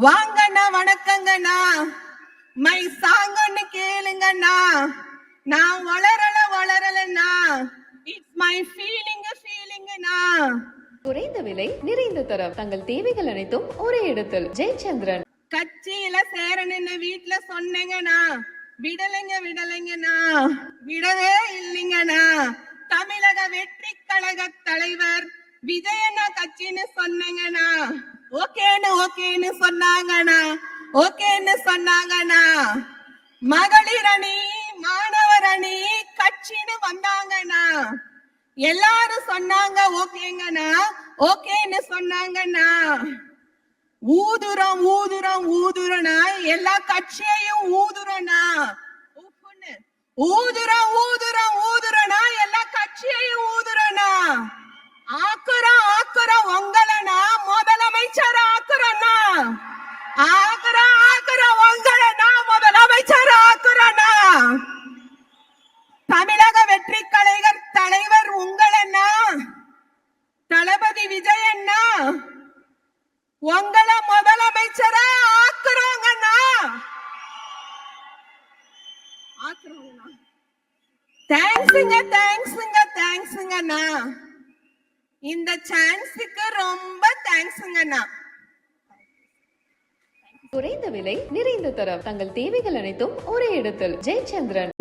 வாங்கண்ணா வணக்கங்கண்ணா. மை சாங்கன்னு கேளுங்கண்ணா. நான் வளரல வளரலண்ணா. இட்ஸ் மை ஃபீலிங் ஃபீலிங்ண்ணா குறைந்த விலை நிறைந்த தரம். தங்கள் தேவைகள் அனைத்தும் ஒரே இடத்தில். ஜெயச்சந்திரன். கட்சியில சேரணுன்னு வீட்ல சொன்னேங்கண்ணா. விடலைங்க விடலைங்கண்ணா. விடவே இல்லைங்கண்ணா. தமிழக வெற்றி கழக தலைவர் விஜயண்ணா கட்சின்னு சொன்னேங்கண்ணா. ஓகேன்னு ஓகேன்னு சொன்னாங்கண்ணா. ஓகேன்னு சொன்னாங்கண்ணா. மகளிர் அணி மாணவர் அணி கட்சின்னு வந்தாங்கண்ணா. எல்லாரும் சொன்னாங்க ஓகேங்கண்ணா. ஓகேன்னு சொன்னாங்கண்ணா. ஊதுரம் ஊதுரம் ஊதுரனா எல்லா கட்சியையும் ஊதுரனா ஊதுரம் ஊதுரம் ஊதுரனா உங்களை முதலமைச்சரா ஆக்குறாங்கண்ணா. ஆக்குறாங்கண்ணா. தேங்க்ஸுங்க தேங்க்ஸுங்க தேங்க்ஸுங்கண்ணா இந்த சான்ஸுக்கு ரொம்ப தேங்க்ஸுங்கண்ணா குறைந்த விலை நிறைந்த தரம். தங்கள் தேவைகள் அனைத்தும் ஒரே இடத்தில். ஜெயச்சந்திரன்.